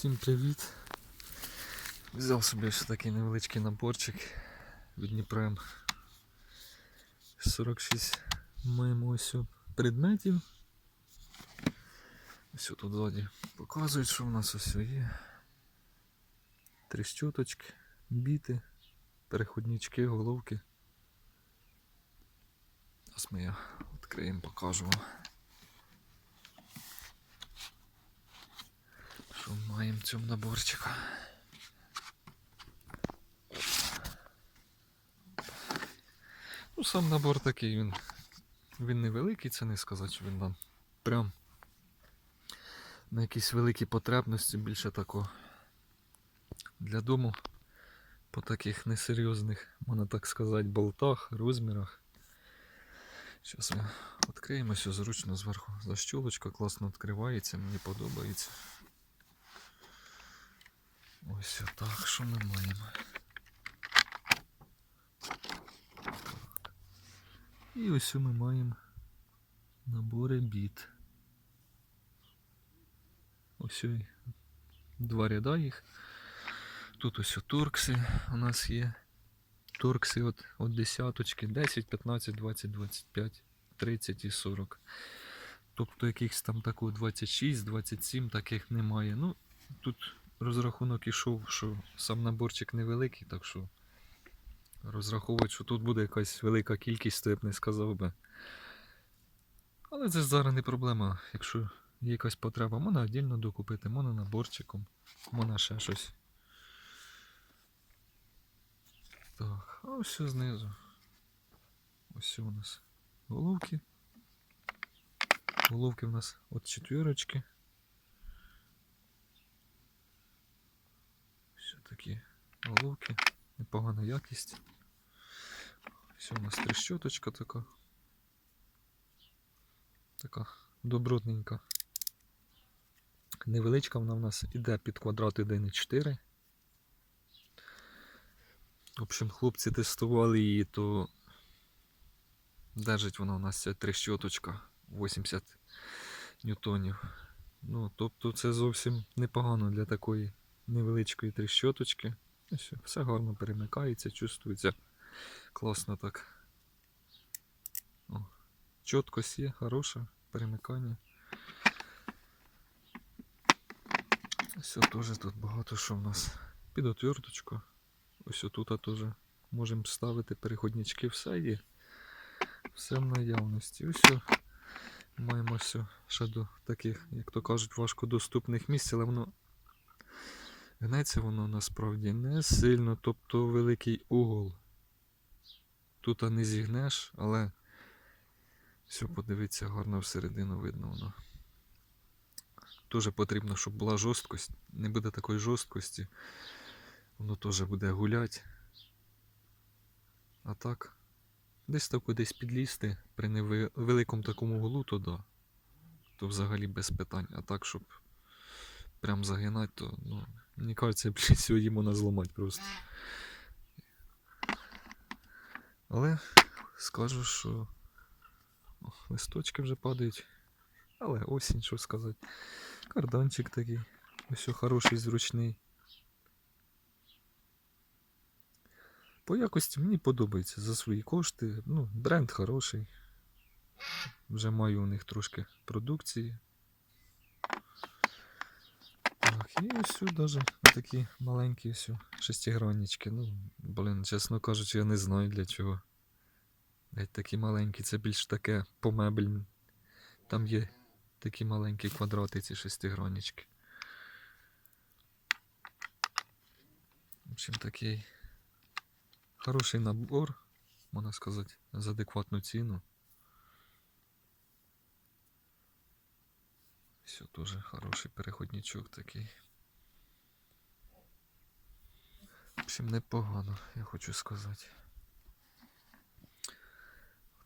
Всім привіт! Взяв собі ось такий невеличкий наборчик від Дніпрем. 46 маємо ось предметів. Ось тут ззаді показують, що в нас ось є. Три щоточки, біти, переходнички, головки. Зараз ми їх відкриємо, покажу вам. Що маємо в цьому наборчику? Ну, сам набор такий, він, він невеликий, це не сказати, що він там прям на якісь великі потребності, більше такого для дому по таких несерйозних, можна так сказати, болтах, розмірах. Зараз ми відкриємо все зручно зверху. Защолочка класно відкривається, мені подобається. Ось отак, що ми маємо. І ось ми маємо набори біт. Ось ой, два ряда їх. Тут ось торкси у нас є. Торкси от, от десяточки, 10, 15, 20, 25, 30 і 40. Тобто якихось там такого 26, 27 таких немає. Ну, тут розрахунок ішов, що сам наборчик невеликий, так що розраховують, що тут буде якась велика кількість, то я б не сказав би. Але це зараз не проблема. Якщо є якась потреба, можна віддільно докупити, можна наборчиком, можна ще щось. Так, а ось знизу. Ось у нас головки. Головки в нас от четвірочки. Все такі головки, непогана якість. Все у нас трещоточка така. Така добротненька. Невеличка вона в нас іде під квадрат 1,4. В общем, хлопці тестували її, то держить вона у нас ця трещоточка 80 ньютонів. Ну, тобто це зовсім непогано для такої невеличкої трещоточки. Все, все гарно перемикається, чувствується. Класно так. О, чіткость є, хороше перемикання. Все теж тут багато що в нас. Під отверточку. Ось отут теж можемо ставити переходнички, все є. Все в наявності. Ось маємо все ще до таких, як то кажуть, важкодоступних місць, але воно гнеться воно насправді не сильно, тобто великий угол. Тут не зігнеш, але все, подивіться, гарно всередину видно воно. Теж потрібно, щоб була жорсткость. Не буде такої жорсткості. Воно теж буде гуляти. А так, десь так кудись підлізти при невеликому такому углу, то да. То взагалі без питань. А так, щоб прям загинати, то ну, мені кажеться, блін, сьогодні можна зламати просто. Але скажу, що листочки вже падають. Але осінь, що сказати. Карданчик такий. Ось хороший, зручний. По якості мені подобається за свої кошти. Ну, бренд хороший. Вже маю у них трошки продукції. Так, і ось даже такі маленькі ось шестиграннички. Ну, блин, чесно кажучи, я не знаю для чого. Геть такі маленькі, це більш таке по мебель. Там є такі маленькі квадрати, ці шестиграннички. В общем, такий хороший набор, можна сказати, за адекватну ціну. Все теж хороший переходничок такий. В непогано, я хочу сказати.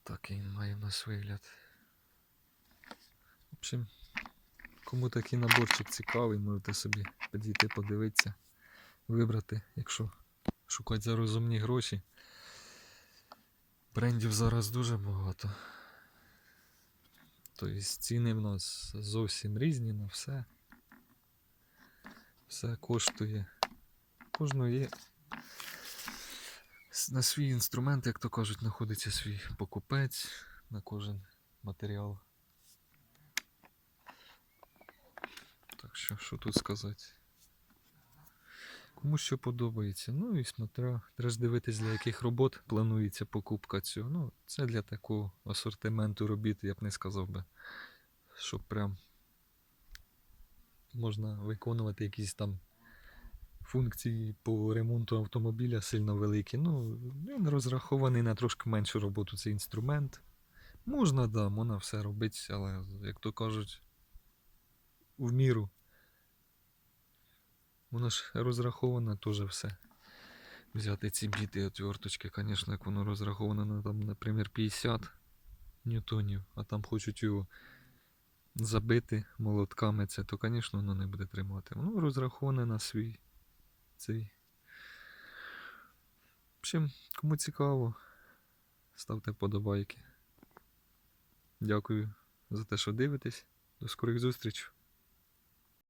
Такий він має в нас вигляд. В общем, кому такий наборчик цікавий, можете собі підійти подивитися, вибрати, якщо шукати за розумні гроші. Брендів зараз дуже багато. Тобто ціни в нас зовсім різні на все. все коштує. Є на свій інструмент, як то кажуть, знаходиться свій покупець на кожен матеріал. Так що, що тут сказати? Кому що подобається. Ну і смотря, треба ж дивитись, для яких робот планується покупка цього. Ну, це для такого асортименту робіт, я б не сказав би, що прям можна виконувати якісь там функції по ремонту автомобіля сильно великі. Ну, він розрахований на трошки меншу роботу цей інструмент. Можна, да, можна все робити, але, як то кажуть, в міру. Воно ж розраховано теж все. Взяти ці біти отверточки, звісно, як воно розраховано на там, наприклад, 50 ньютонів, а там хочуть його забити молотками, це, то, звісно, воно не буде тримати. Воно розраховане на свій цей. В общем, кому цікаво, ставте вподобайки. Дякую за те, що дивитесь. До скорих зустрічей.